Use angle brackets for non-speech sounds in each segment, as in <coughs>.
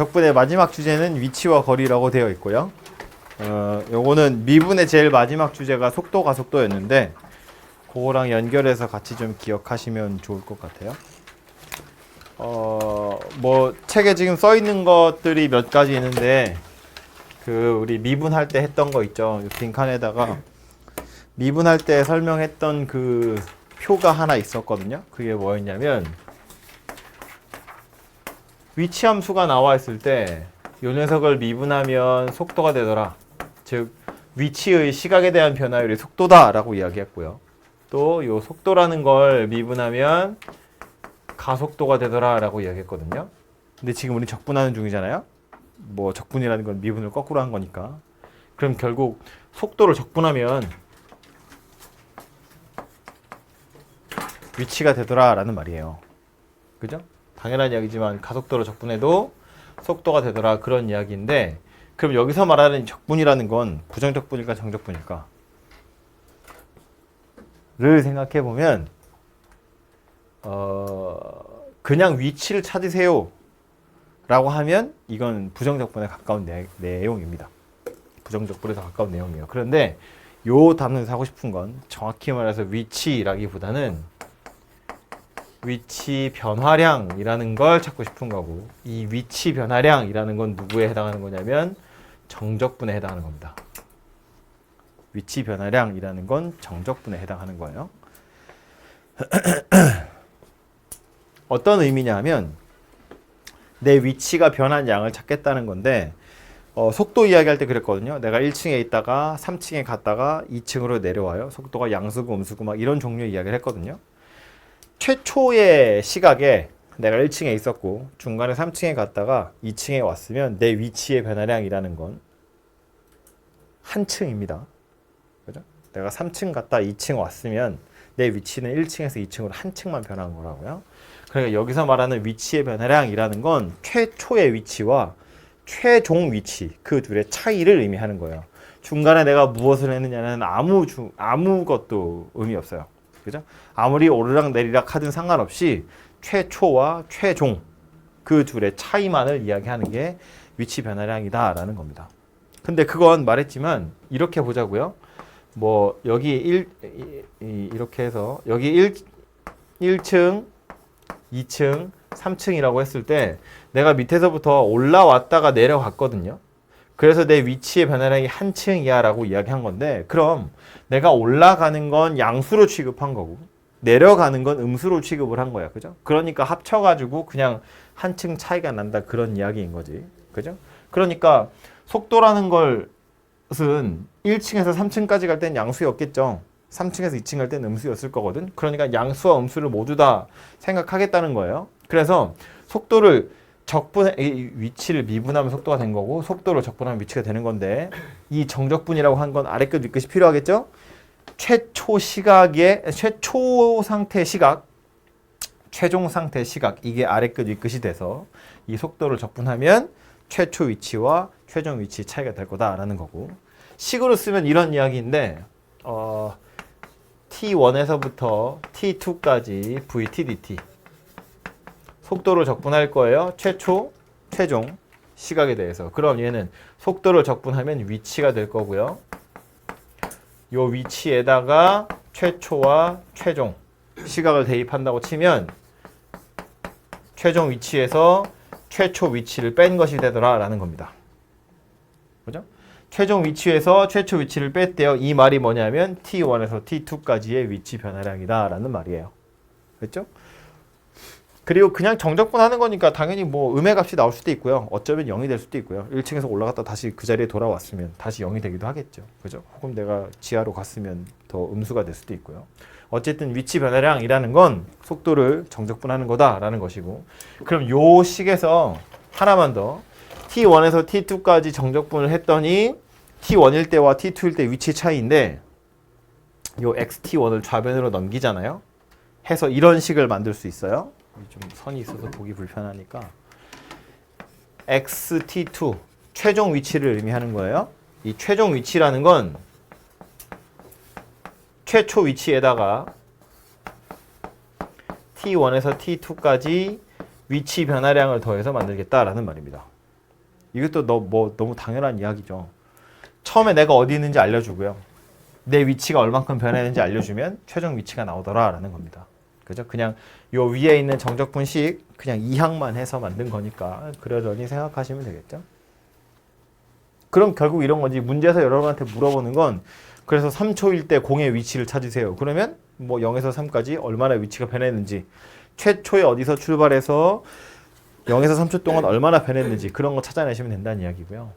적분의 마지막 주제는 위치와 거리라고 되어 있고요. 어, 요거는 미분의 제일 마지막 주제가 속도 가 속도였는데 그거랑 연결해서 같이 좀 기억하시면 좋을 것 같아요. 어, 뭐 책에 지금 써 있는 것들이 몇 가지 있는데 그 우리 미분할 때 했던 거 있죠. 이 빈칸에다가 미분할 때 설명했던 그 표가 하나 있었거든요. 그게 뭐였냐면 위치 함수가 나와 있을 때 이 녀석을 미분하면 속도가 되더라. 즉 위치의 시각에 대한 변화율이 속도다라고 이야기했고요. 또 이 속도라는 걸 미분하면 가속도가 되더라라고 이야기했거든요. 근데 지금 우리 적분하는 중이잖아요. 뭐 적분이라는 건 미분을 거꾸로 한 거니까. 그럼 결국 속도를 적분하면 위치가 되더라라는 말이에요. 그죠? 당연한 이야기지만 가속도로 적분해도 속도가 되더라 그런 이야기인데 그럼 여기서 말하는 적분이라는 건 부정적분일까 정적분일까? 를 생각해 보면 어 그냥 위치를 찾으세요 라고 하면 이건 부정적분에 가까운 내, 내용입니다. 부정적분에 더 가까운 내용이에요. 그런데 요 단어에서 하고 싶은 건 정확히 말해서 위치라기보다는 위치 변화량이라는 걸 찾고 싶은 거고 이 위치 변화량이라는 건 누구에 해당하는 거냐면 정적분에 해당하는 겁니다. 위치 변화량이라는 건 정적분에 해당하는 거예요. <clears throat> 어떤 의미냐 하면 내 위치가 변한 양을 찾겠다는 건데 어, 속도 이야기할 때 그랬거든요. 내가 1층에 있다가 3층에 갔다가 2층으로 내려와요. 속도가 양수고 음수고 막 이런 종류 이야기를 했거든요. 최초의 시각에 내가 1층에 있었고 중간에 3층에 갔다가 2층에 왔으면 내 위치의 변화량이라는 건 한 층입니다. 그죠? 내가 3층 갔다 2층 왔으면 내 위치는 1층에서 2층으로 한 층만 변한 거라고요. 그러니까 여기서 말하는 위치의 변화량이라는 건 최초의 위치와 최종 위치 그 둘의 차이를 의미하는 거예요. 중간에 내가 무엇을 했느냐는 아무 주, 아무것도 의미 없어요. 그죠? 아무리 오르락 내리락 하든 상관없이 최초와 최종 그 둘의 차이만을 이야기하는 게 위치 변화량이다라는 겁니다. 근데 그건 말했지만 이렇게 보자고요. 뭐 여기 1 이렇게 해서 여기 1 1층, 2층, 3층이라고 했을 때 내가 밑에서부터 올라왔다가 내려갔거든요. 그래서 내 위치의 변화량이 한 층이야라고 이야기한 건데 그럼 내가 올라가는 건 양수로 취급한 거고 내려가는 건 음수로 취급을 한 거야. 그죠? 그러니까 합쳐 가지고 그냥 한 층 차이가 난다 그런 이야기인 거지. 그죠? 그러니까 속도라는 것은 1층에서 3층까지 갈 땐 양수였겠죠. 3층에서 2층 갈 땐 음수였을 거거든. 그러니까 양수와 음수를 모두 다 생각하겠다는 거예요. 그래서 속도를 적분 이 위치를 미분하면 속도가 된 거고 속도를 적분하면 위치가 되는 건데 이 정적분이라고 한 건 아래 끝 윗끝이 필요하겠죠? 최초 시각의 최초 상태 시각 최종 상태 시각 이게 아래 끝 윗끝이 돼서 이 속도를 적분하면 최초 위치와 최종 위치 차이가 될 거다라는 거고 식으로 쓰면 이런 이야기인데 어, T1에서부터 T2까지 VTDT 속도를 적분할 거예요. 최초, 최종 시각에 대해서. 그럼 얘는 속도를 적분하면 위치가 될 거고요. 요 위치에다가 최초와 최종 시각을 대입한다고 치면 최종 위치에서 최초 위치를 뺀 것이 되더라라는 겁니다. 그죠? 최종 위치에서 최초 위치를 뺐대요. 이 말이 뭐냐면 T1에서 T2까지의 위치 변화량이다라는 말이에요. 그렇죠? 그리고 그냥 정적분 하는 거니까 당연히 뭐 음의 값이 나올 수도 있고요. 어쩌면 0이 될 수도 있고요. 1층에서 올라갔다 다시 그 자리에 돌아왔으면 다시 0이 되기도 하겠죠. 그죠? 혹은 내가 지하로 갔으면 더 음수가 될 수도 있고요. 어쨌든 위치 변화량이라는 건 속도를 정적분하는 거다라는 것이고 그럼 요 식에서 하나만 더 T1에서 T2까지 정적분을 했더니 T1일 때와 T2일 때 위치 차이인데 요 XT1을 좌변으로 넘기잖아요. 해서 이런 식을 만들 수 있어요. 좀 선이 있어서 보기 불편하니까 XT2 최종 위치를 의미하는 거예요. 이 최종 위치라는 건 최초 위치에다가 T1에서 T2까지 위치 변화량을 더해서 만들겠다라는 말입니다. 이것도 너, 뭐 너무 당연한 이야기죠. 처음에 내가 어디 있는지 알려주고요. 내 위치가 얼만큼 변했는지 알려주면 최종 위치가 나오더라라는 겁니다. 그죠? 그냥 요 위에 있는 정적 분식 그냥 이항만 해서 만든 거니까 그러려니 생각하시면 되겠죠. 그럼 결국 이런 거지. 문제에서 여러분한테 물어보는 건 그래서 3초일 때 공의 위치를 찾으세요. 그러면 뭐 0에서 3까지 얼마나 위치가 변했는지 최초에 어디서 출발해서 0에서 3초 동안 얼마나 변했는지 그런 거 찾아내시면 된다는 이야기고요.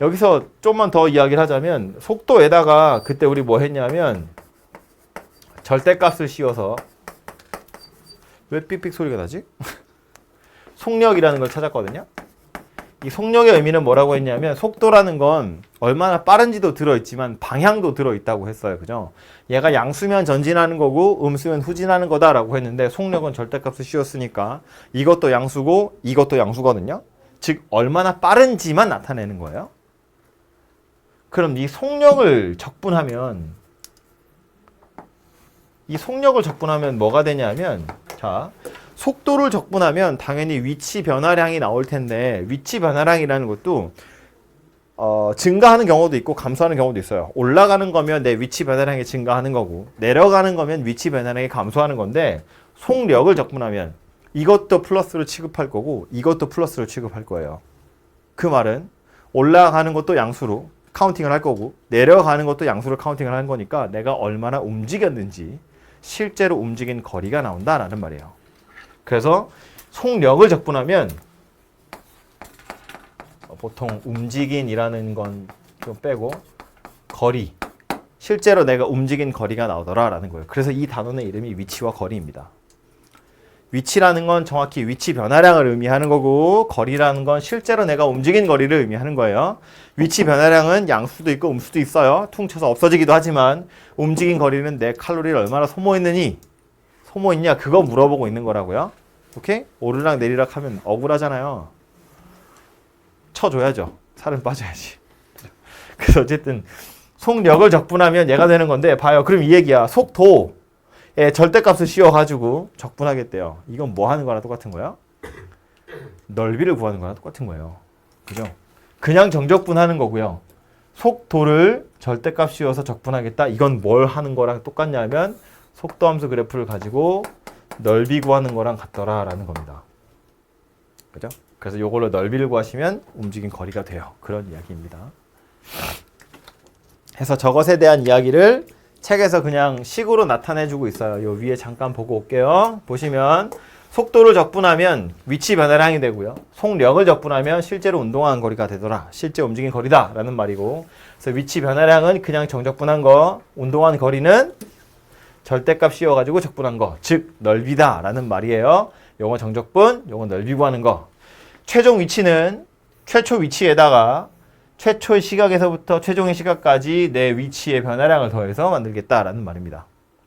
여기서 좀만 더 이야기를 하자면 속도에다가 그때 우리 뭐 했냐면 절대값을 씌워서 왜 삑삑 소리가 나지? <laughs> 속력이라는 걸 찾았거든요. 이 속력의 의미는 뭐라고 했냐면 속도라는 건 얼마나 빠른지도 들어있지만 방향도 들어있다고 했어요. 그죠? 얘가 양수면 전진하는 거고 음수면 후진하는 거다라고 했는데 속력은 절대값을 씌웠으니까 이것도 양수고 이것도 양수거든요. 즉 얼마나 빠른지만 나타내는 거예요. 그럼 이 속력을 적분하면 이 속력을 적분하면 뭐가 되냐면 자 속도를 적분하면 당연히 위치 변화량이 나올 텐데 위치 변화량이라는 것도 어, 증가하는 경우도 있고 감소하는 경우도 있어요. 올라가는 거면 내 위치 변화량이 증가하는 거고 내려가는 거면 위치 변화량이 감소하는 건데 속력을 적분하면 이것도 플러스로 취급할 거고 이것도 플러스로 취급할 거예요. 그 말은 올라가는 것도 양수로 카운팅을 할 거고 내려가는 것도 양수로 카운팅을 하는 거니까 내가 얼마나 움직였는지 실제로 움직인 거리가 나온다라는 말이에요. 그래서 속력을 적분하면 어, 보통 움직인이라는 건 좀 빼고 거리 실제로 내가 움직인 거리가 나오더라라는 거예요. 그래서 이 단어의 이름이 위치와 거리입니다. 위치라는 건 정확히 위치 변화량을 의미하는 거고 거리라는 건 실제로 내가 움직인 거리를 의미하는 거예요. 위치 변화량은 양수도 있고 음수도 있어요. 퉁쳐서 없어지기도 하지만 움직인 거리는 내 칼로리를 얼마나 소모했느니 소모했냐 그거 물어보고 있는 거라고요. 오케이? 오르락 내리락 하면 억울하잖아요. 쳐줘야죠. 살은 빠져야지. <laughs> 그래서 어쨌든 속력을 적분하면 얘가 되는 건데 봐요. 그럼 이 얘기야. 속도 에 절대값을 씌워가지고 적분하겠대요. 이건 뭐 하는 거랑 똑같은 거야? 넓이를 구하는 거랑 똑같은 거예요. 그죠? 그냥 정적분하는 거고요. 속도를 절대값 씌워서 적분하겠다. 이건 뭘 하는 거랑 똑같냐면 속도 함수 그래프를 가지고 넓이 구하는 거랑 같더라라는 겁니다. 그죠? 그래서 이걸로 넓이를 구하시면 움직인 거리가 돼요. 그런 이야기입니다. 해서 저것에 대한 이야기를 책에서 그냥 식으로 나타내주고 있어요. 요 위에 잠깐 보고 올게요. 보시면 속도를 적분하면 위치 변화량이 되고요. 속력을 적분하면 실제로 운동한 거리가 되더라. 실제 움직인 거리다. 라는 말이고. 그래서 위치 변화량은 그냥 정적분한 거, 운동한 거리는 절대값 씌워가지고 적분한 거. 즉, 넓이다. 라는 말이에요. 요거 정적분, 요거 넓이 구하는 거. 최종 위치는 최초 위치에다가 최초의 시각에서부터 최종의 시각까지 내 위치의 변화량을 더해서 만들겠다라는 말입니다.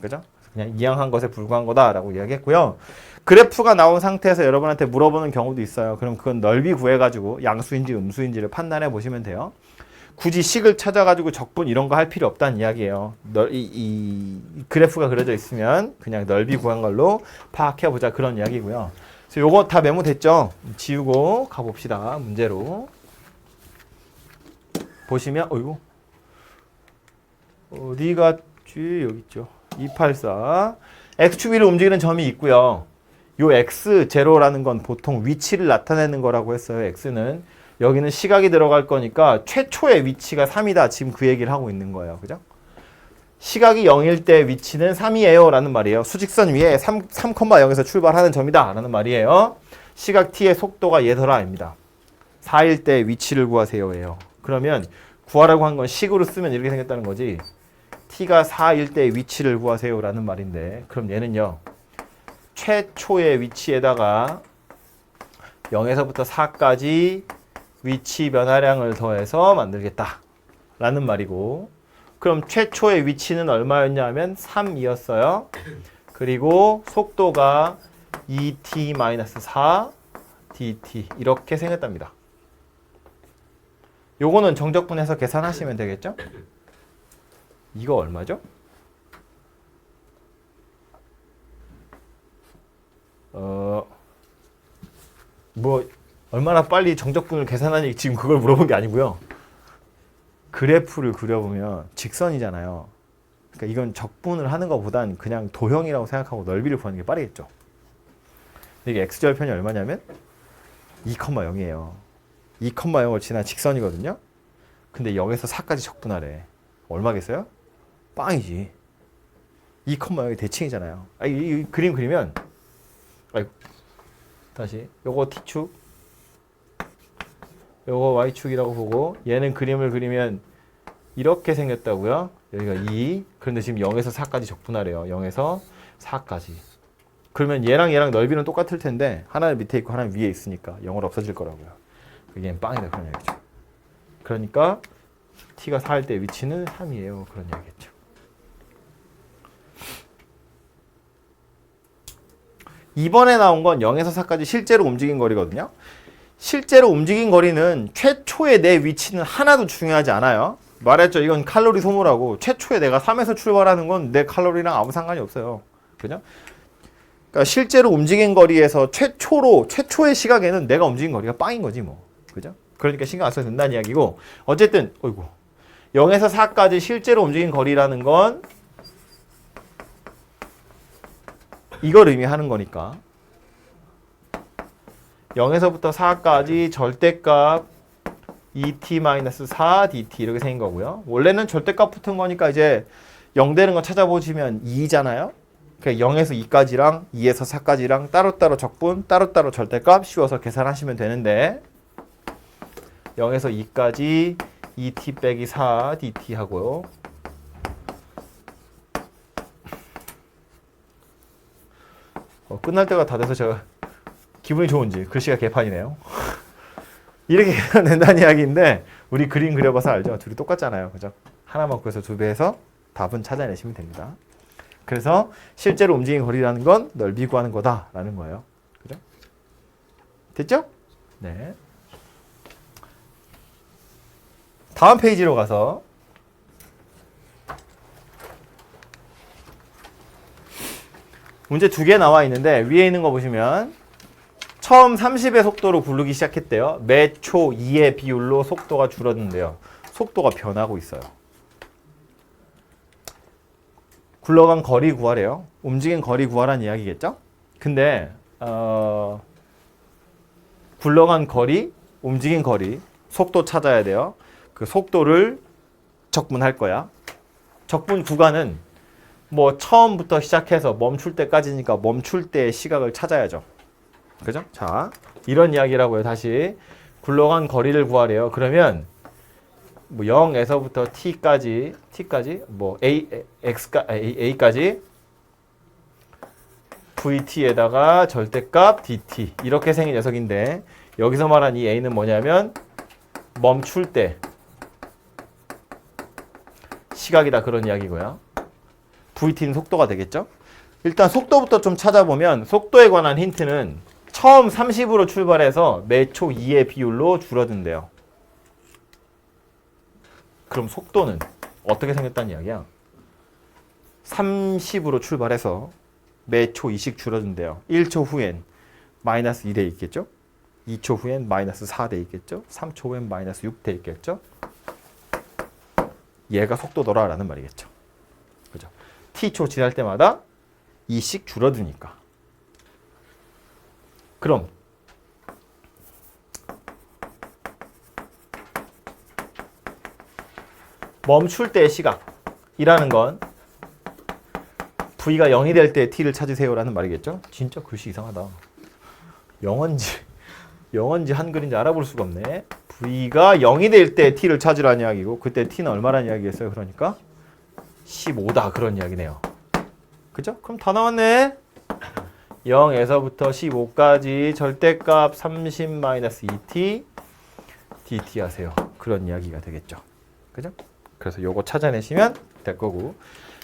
그죠? 그냥 이양한 것에 불과한 거다라고 이야기했고요. 그래프가 나온 상태에서 여러분한테 물어보는 경우도 있어요. 그럼 그건 넓이 구해가지고 양수인지 음수인지를 판단해 보시면 돼요. 굳이 식을 찾아가지고 적분 이런 거 할 필요 없다는 이야기예요. 널, 이, 이, 이 그래프가 그려져 있으면 그냥 넓이 구한 걸로 파악해 보자 그런 이야기고요. 요거 다 메모됐죠? 지우고 가봅시다. 문제로. 보시면 어이구. 어디 갔지 여기 있죠. 284 x축 위를 움직이는 점이 있고요. 요 x 제로라는 건 보통 위치를 나타내는 거라고 했어요 x는. 여기는 시각이 들어갈 거니까 최초의 위치가 3이다 지금 그 얘기를 하고 있는 거예요. 그죠? 시각이 0일 때 위치는 3이에요 라는 말이에요. 수직선 위에 3, 3,0에서 출발하는 점이다 라는 말이에요. 시각 t의 속도가 얘더라입니다. 4일 때 위치를 구하세요 예요 그러면 구하라고 한 건 식으로 쓰면 이렇게 생겼다는 거지. t가 4일 때 위치를 구하세요라는 말인데 그럼 얘는요. 최초의 위치에다가 0에서부터 4까지 위치 변화량을 더해서 만들겠다. 라는 말이고 그럼 최초의 위치는 얼마였냐면 3이었어요. 그리고 속도가 2t-4 dt 이렇게 생겼답니다. 요거는 정적분해서 계산하시면 되겠죠? <coughs> 이거 얼마죠? 어, 뭐 얼마나 빨리 정적분을 계산하니 지금 그걸 물어본 게 아니고요. 그래프를 그려보면 직선이잖아요. 그러니까 이건 적분을 하는 것보단 그냥 도형이라고 생각하고 넓이를 구하는 게 빠르겠죠. 이게 x절편이 얼마냐면 2,0이에요. 2,0을 지난 직선이거든요. 근데 0에서 4까지 적분하래. 얼마겠어요? 빵이지. 2,0이 대칭이잖아요. 아, 이, 이 그림 그리면 아이고, 다시 요거 t축 요거 y축이라고 보고 얘는 그림을 그리면 이렇게 생겼다고요. 여기가 2 그런데 지금 0에서 4까지 적분하래요. 0에서 4까지. 그러면 얘랑 얘랑 넓이는 똑같을 텐데 하나는 밑에 있고 하나는 위에 있으니까 0으로 없어질 거라고요. 그게 빵이다 그런 얘기죠. 그러니까 t가 4일 때 위치는 3이에요. 그런 얘기겠죠. 이번에 나온 건 0에서 4까지 실제로 움직인 거리거든요. 실제로 움직인 거리는 최초의 내 위치는 하나도 중요하지 않아요. 말했죠. 이건 칼로리 소모라고. 최초에 내가 3에서 출발하는 건 내 칼로리랑 아무 상관이 없어요. 그죠? 그러니까 실제로 움직인 거리에서 최초로 최초의 시각에는 내가 움직인 거리가 빵인 거지 뭐. 그죠? 그러니까 신경 안 써도 된다는 이야기고. 어쨌든 어이구. 0에서 4까지 실제로 움직인 거리라는 건 이걸 의미하는 거니까 0에서부터 4까지 절대값 2t-4 dt 이렇게 생긴 거고요. 원래는 절대값 붙은 거니까 이제 0 되는 거 찾아보시면 2잖아요. 그러니까 0에서 2까지랑 2에서 4까지랑 따로따로 적분, 따로따로 절대값 씌워서 계산하시면 되는데 0에서 2까지 2t 빼기 4 dt 하고요. 어, 끝날 때가 다 돼서 제가 기분이 좋은지 글씨가 개판이네요. <laughs> 이렇게 <laughs> 된다는 이야기인데 우리 그림 그려봐서 알죠? 둘이 똑같잖아요. 그죠? 하나만 구해서 두 배해서 답은 찾아내시면 됩니다. 그래서 실제로 움직인 거리라는 건 넓이 구하는 거다라는 거예요. 그죠? 됐죠? 네. 다음 페이지로 가서 문제 두 개 나와 있는데 위에 있는 거 보시면 처음 30의 속도로 굴르기 시작했대요. 매 초 2의 비율로 속도가 줄었는데요. 속도가 변하고 있어요. 굴러간 거리 구하래요. 움직인 거리 구하라는 이야기겠죠? 근데 어, 굴러간 거리, 움직인 거리, 속도 찾아야 돼요. 그 속도를 적분할 거야. 적분 구간은 뭐 처음부터 시작해서 멈출 때까지니까 멈출 때의 시각을 찾아야죠. 그죠? 자, 이런 이야기라고요. 다시 굴러간 거리를 구하래요. 그러면 뭐 0에서부터 t까지 t까지 뭐 a x까 a, a까지 vt에다가 절대값 dt 이렇게 생긴 녀석인데 여기서 말한 이 a는 뭐냐면 멈출 때 시각이다 그런 이야기고요. vt는 속도가 되겠죠? 일단 속도부터 좀 찾아보면 속도에 관한 힌트는 처음 30으로 출발해서 매초 2의 비율로 줄어든대요. 그럼 속도는 어떻게 생겼다는 이야기야? 30으로 출발해서 매초 2씩 줄어든대요. 1초 후엔 마이너스 2돼 있겠죠? 2초 후엔 마이너스 4돼 있겠죠? 3초 후엔 마이너스 6돼 있겠죠? 얘가 속도더라 라는 말이겠죠. 그죠? t초 지날 때마다 2씩 줄어드니까. 그럼 멈출 때의 시각이라는 건 v가 0이 될 때 t를 찾으세요라는 말이겠죠? 진짜 글씨 이상하다. 영어인지 영어인지 한글인지 알아볼 수가 없네. v가 0이 될 때 t를 찾으라는 이야기고 그때 t는 얼마라는 이야기겠어요? 그러니까 15다 그런 이야기네요. 그죠? 그럼 다 나왔네. 0에서부터 15까지 절대값 30-2t dt 하세요. 그런 이야기가 되겠죠. 그죠? 그래서 요거 찾아내시면 될 거고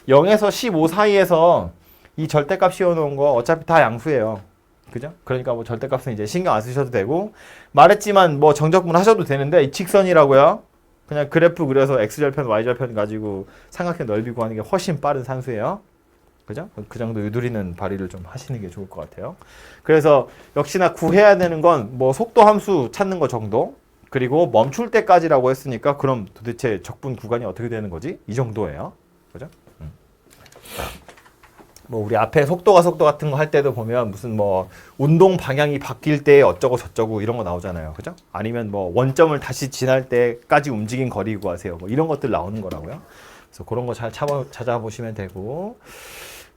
0에서 15 사이에서 이 절대값 씌워놓은 거 어차피 다 양수예요. 그죠? 그러니까 뭐 절대값은 이제 신경 안 쓰셔도 되고 말했지만 뭐 정적분 하셔도 되는데 이 직선이라고요. 그냥 그래프 그려서 x절편, y절편 가지고 삼각형 넓이 구하는 게 훨씬 빠른 산수예요. 그죠? 그 정도 유두리는 발휘를 좀 하시는 게 좋을 것 같아요. 그래서 역시나 구해야 되는 건 뭐 속도 함수 찾는 거 정도 그리고 멈출 때까지라고 했으니까 그럼 도대체 적분 구간이 어떻게 되는 거지? 이 정도예요. 그죠? 음. 뭐 우리 앞에 속도가 속도 같은 거 할 때도 보면 무슨 뭐 운동 방향이 바뀔 때 어쩌고 저쩌고 이런 거 나오잖아요. 그죠? 아니면 뭐 원점을 다시 지날 때까지 움직인 거리 구하세요. 뭐 이런 것들 나오는 거라고요. 그래서 그런 거 잘 찾아보시면 되고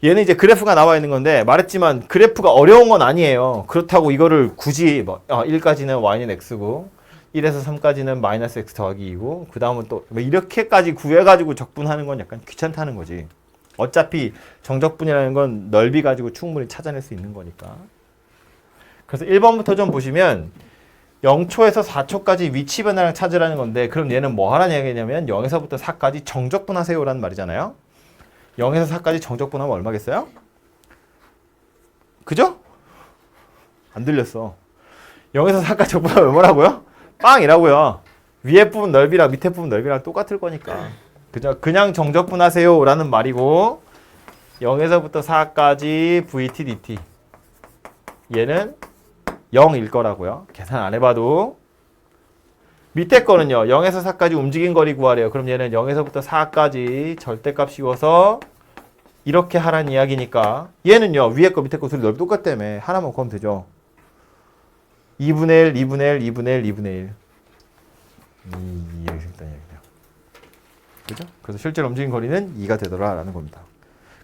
얘는 이제 그래프가 나와 있는 건데 말했지만 그래프가 어려운 건 아니에요. 그렇다고 이거를 굳이 뭐 어, 1까지는 y는 x고 1에서 3까지는 마이너스 x 더하기 2고 그 다음은 또 뭐 이렇게까지 구해가지고 적분하는 건 약간 귀찮다는 거지. 어차피 정적분이라는 건 넓이 가지고 충분히 찾아낼 수 있는 거니까. 그래서 1번부터 좀 보시면 0초에서 4초까지 위치 변화량 찾으라는 건데 그럼 얘는 뭐 하라는 얘기냐면 0에서부터 4까지 정적분 하세요라는 말이잖아요. 0에서 4까지 정적분 하면 얼마겠어요? 그죠? 안 들렸어. 0에서 4까지 적분하면 얼마라고요? 빵이라고요. 위에 부분 넓이랑 밑에 부분 넓이랑 똑같을 거니까. 그죠? 그냥 정적분하세요 라는 말이고 0에서부터 4까지 VT DT 얘는 0일 거라고요. 계산 안 해봐도 밑에 거는요. 0에서 4까지 움직인 거리 구하래요. 그럼 얘는 0에서부터 4까지 절대값 씌워서 이렇게 하라는 이야기니까 얘는요. 위에 거 밑에 거 둘이 넓이 똑같다며. 하나만 구하면 되죠. 2분의 1, 2분의 1, 2분의 1, 2분의 1. 이, 이렇게 생겼다는 얘기네요. 그죠? 그래서 실제로 움직인 거리는 2가 되더라라는 겁니다.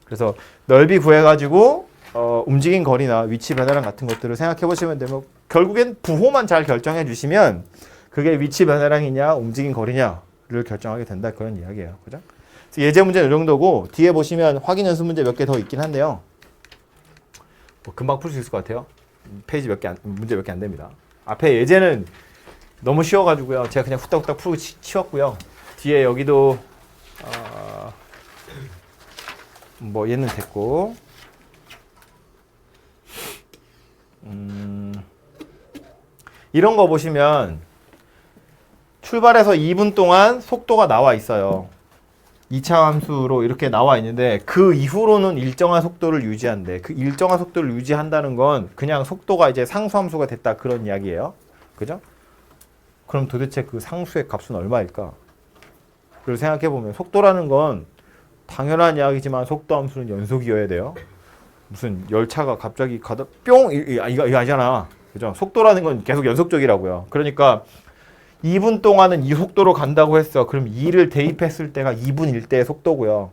그래서 넓이 구해가지고 어, 움직인 거리나 위치 변화량 같은 것들을 생각해 보시면 되면 결국엔 부호만 잘 결정해 주시면 그게 위치 변화량이냐 움직인 거리냐를 결정하게 된다 그런 이야기예요. 그죠? 예제 문제는 이 정도고 뒤에 보시면 확인 연습 문제 몇 개 더 있긴 한데요. 뭐 금방 풀 수 있을 것 같아요. 페이지 몇 개 안, 문제 몇 개 안 됩니다. 앞에 예제는 너무 쉬워가지고요. 제가 그냥 후딱후딱 풀고 치, 치웠고요. 뒤에 여기도 어, 뭐 얘는 됐고 음, 이런 거 보시면 출발해서 2분 동안 속도가 나와 있어요. 2차 함수로 이렇게 나와 있는데 그 이후로는 일정한 속도를 유지한대. 그 일정한 속도를 유지한다는 건 그냥 속도가 이제 상수 함수가 됐다 그런 이야기예요. 그죠? 그럼 도대체 그 상수의 값은 얼마일까? 그걸 생각해 보면 속도라는 건 당연한 이야기지만 속도 함수는 연속이어야 돼요. 무슨 열차가 갑자기 가다 뿅 이, 이, 이거 이거 아니잖아. 그죠? 속도라는 건 계속 연속적이라고요. 그러니까 2분 동안은 이 속도로 간다고 했어. 그럼 2를 대입했을 때가 2분 1대의 속도고요.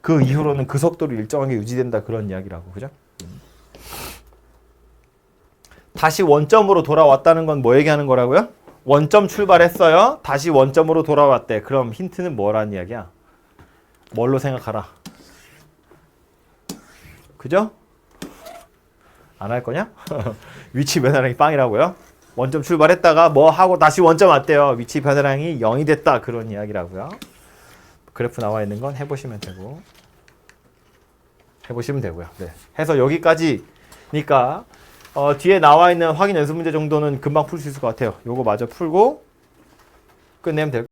그 이후로는 그 속도를 일정하게 유지된다 그런 이야기라고. 그죠? 다시 원점으로 돌아왔다는 건 뭐 얘기하는 거라고요? 원점 출발했어요. 다시 원점으로 돌아왔대. 그럼 힌트는 뭐라는 이야기야? 뭘로 생각하라. 그죠? 안 할 거냐? <laughs> 위치 변화량이 빵이라고요? 원점 출발했다가 뭐 하고 다시 원점 왔대요. 위치 변화량이 0이 됐다. 그런 이야기라고요. 그래프 나와 있는 건 해보시면 되고 해보시면 되고요. 네. 해서 여기까지니까 어, 뒤에 나와 있는 확인 연습 문제 정도는 금방 풀 수 있을 것 같아요. 요거 마저 풀고 끝내면 될